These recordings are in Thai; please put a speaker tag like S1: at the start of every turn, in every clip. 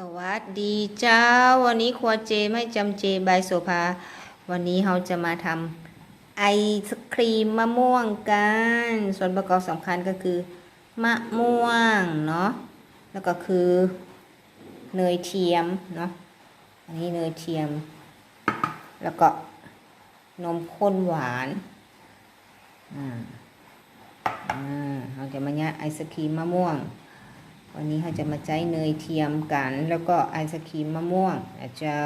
S1: สวัสดีเจ้า วันนี้ครัวเจไม่จำเจบายโสภาวันนี้เราจะมาทำไอศครีมมะม่วงกัน ส่วนประกอบสำคัญก็คือ มะม่วงเนาะแล้วก็คือเนยเทียมเนาะอันนี้เนยเทียม แล้วก็นมข้นหวานอ่าอ่าเราจะมาเนี่ยไอศครีมมะม่วง วันนี้เราจะมาใช้เนยเทียมกัน แล้วก็ไอศครีมมะม่วงนะเจ้า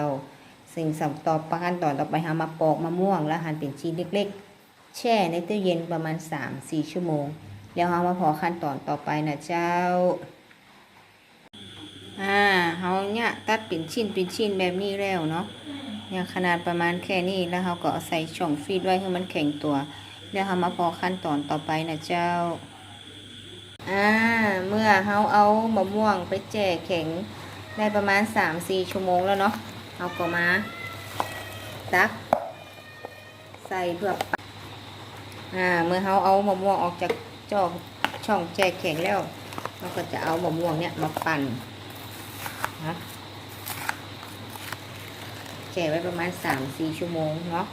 S1: สิ่งสำต่อไปขั้นตอนต่อไปเรามาปอกมะม่วง แล้วหั่นเป็นชิ้นเล็กๆ แช่ในตู้เย็นประมาณ 3-4 ชั่วโมง แล้วเรามาพอขั้นตอนต่อไปนะเจ้าอ่าเราเนี่ยตัดเป็นชิ้นเป็นชิ้นแบบนี้แล้วเนาะเนี่ยขนาดประมาณแค่นี้แล้วเราก็ใส่ช่องฟีดไว้ให้มันแข็งตัว แล้วเรามาพอขั้นตอนต่อไปนะเจ้า อ่าเมื่อเราเอามะม่วงไปแจ่แข็งได้ประมาณ3-4ชั่วโมงแล้วเนาะเราก็มาตัก ใส่เพื่อปั่นอ่าเมื่อเราเอามะม่วงออกจากจอกช่องแจ่แข็งแล้วเราก็จะเอามะม่วงเนี่ยมาปั่นนะแจ่ไว้ประมาณ3-4ชั่วโมงเนาะ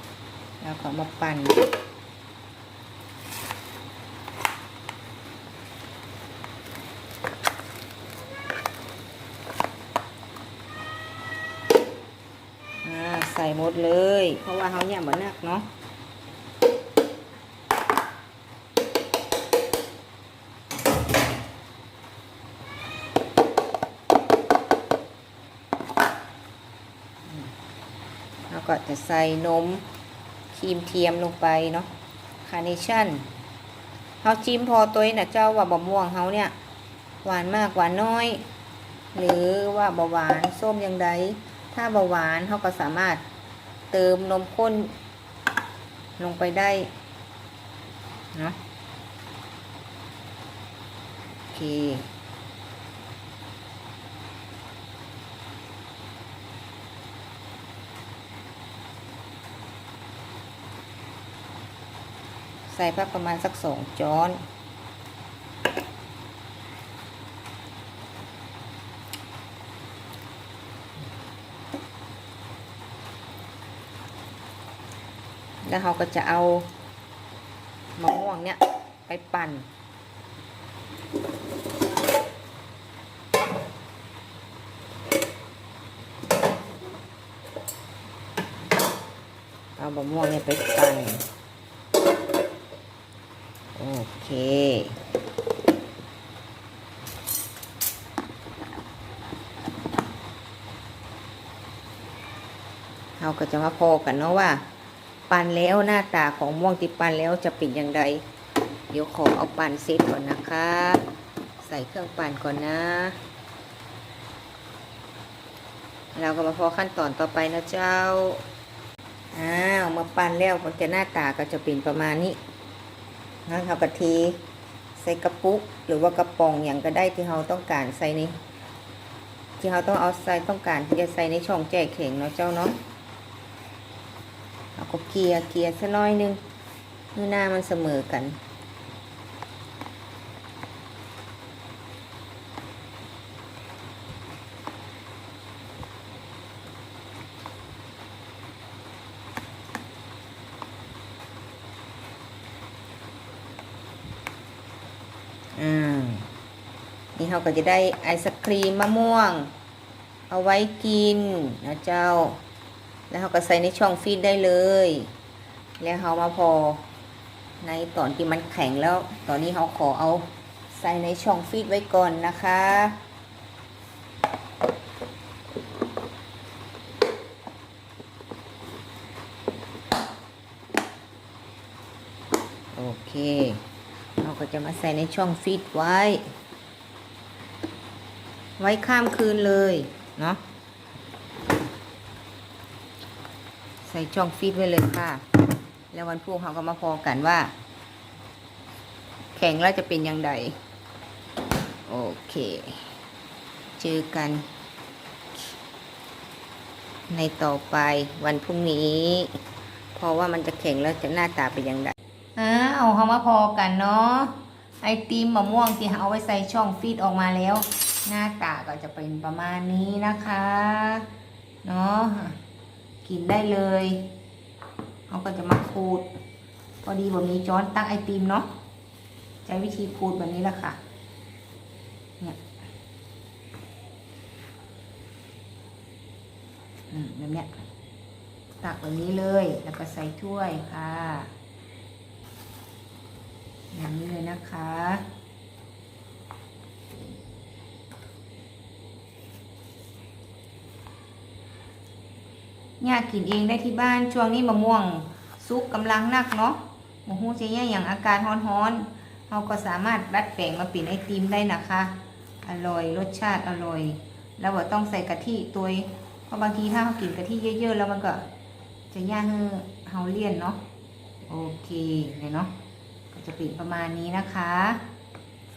S1: แล้วก็มาปั่น อ่าใส่หมดเลย เพราะว่าเขาเนี่ยมันนักเนาะแล้วก็จะใส่นมครีมเทียมลงไปเนาะคาร์เนชั่นเขาจิ้มพอตัวนะเจ้าว่าบะม่วงเขาเนี่ย หวานมากหวานน้อย หรือว่าเบาหวานส้มอย่างใดถ้าเบาหวานเขาก็สามารถ เติมนมข้น ลงไปได้เนาะโอเคใส่พักประมาณสักสองจ้อน แล้วเราก็จะเอามะม่วงเนี่ยไปปั่น เอามะม่วงเนี่ยไปปั่น โอเคเราก็จะมาพอกันเนาะว่า ปั่นแล้วหน้าตาของม่วงที่ปั่นแล้วจะเป็นอย่างไรเดี๋ยวขอเอาปั่นเซตก่อนนะคะ ใส่เครื่องปั่นก่อนนะ เราก็มาพอขั้นตอนต่อไปนะเจ้าอ้าวมาปั่นแล้วมันจะหน้าตาก็จะเป็นประมาณนี้นะเรากะทีใส่กระปุก หรือว่ากระป๋องอย่างก็ได้ที่เราต้องการใส่ในที่เราต้องเอาใส่ต้องการที่จะใส่ในช่องแจกเข่งเนาะเจ้าเนาะ เอาก็เกียร์เกียร์สักน้อยหนึงเมื่หน้ามันเสมอกัน อ่า นี่เราก็จะได้ไอศครีมมะม่วง เอาไว้กินนะเจ้า แล้วเราก็ใส่ในช่องฟีดได้เลย แล้วเรามาพอ ในตอนที่มันแข็งแล้ว ตอนนี้เราขอเอาใส่ในช่องฟีดไว้ก่อนนะคะโอเค เราก็จะมาใส่ในช่องฟีดไว้ ไว้ข้ามคืนเลย เนาะ ใส่ช่องฟีดไว้เลยค่ะ แล้ววันพรุ่งเขาก็มาพอกันว่า แข็งแล้วจะเป็นยังไงโอเค เจอกัน ในต่อไปวันพรุ่งนี้ เพราะว่ามันจะแข็งแล้วจะหน้าตาเป็นยังไงอ้าวเขามาพอกันเนาะไอติมมะม่วงที่เอาไว้ใส่ช่องฟีดออกมาแล้ว หน้าตาก็จะเป็นประมาณนี้นะคะ เนาะ กินได้เลยเขาก็จะมาขูด พอดีผมมีจ้อนตักไอติมเนาะใช้วิธีขูดแบบนี้แหละค่ะเนี่ยอืมแบบเนี้ยตักแบบนี้เลยแล้วก็ใส่ถ้วยค่ะแบบนี้เลยนะคะ ยากินเองได้ที่บ้านช่วงนี้มะม่วงซุกกำลังนักเนาะมะฮู้จะแย่อย่างอากาศร้อนๆเราก็สามารถดัดแปลงมาเป็นไอติมได้นะคะ อร่อยรสชาติอร่อย แล้วว่าต้องใส่กะทิตัวเพราะบางทีถ้าเรากินกะทิเยอะ ๆ แล้วมันก็ จะยากให้เฮาเลี่ยนเนาะโอเคเลยเนาะก็จะเป็นประมาณนี้นะคะ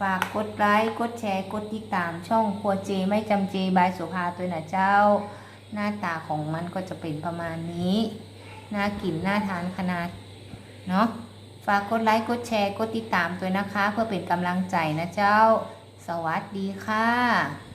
S1: ฝากกดไลค์กดแชร์กดติดตามช่องครัวเจไม่จำเจบายสุภาตัวหนะเจ้า หน้าตาของมันก็จะเป็นประมาณนี้ น่ากินน่าทานขนาด เนาะฝากกดไลค์ กดแชร์ กดติดตามด้วยนะคะ เพื่อเป็นกำลังใจนะเจ้า สวัสดีค่ะ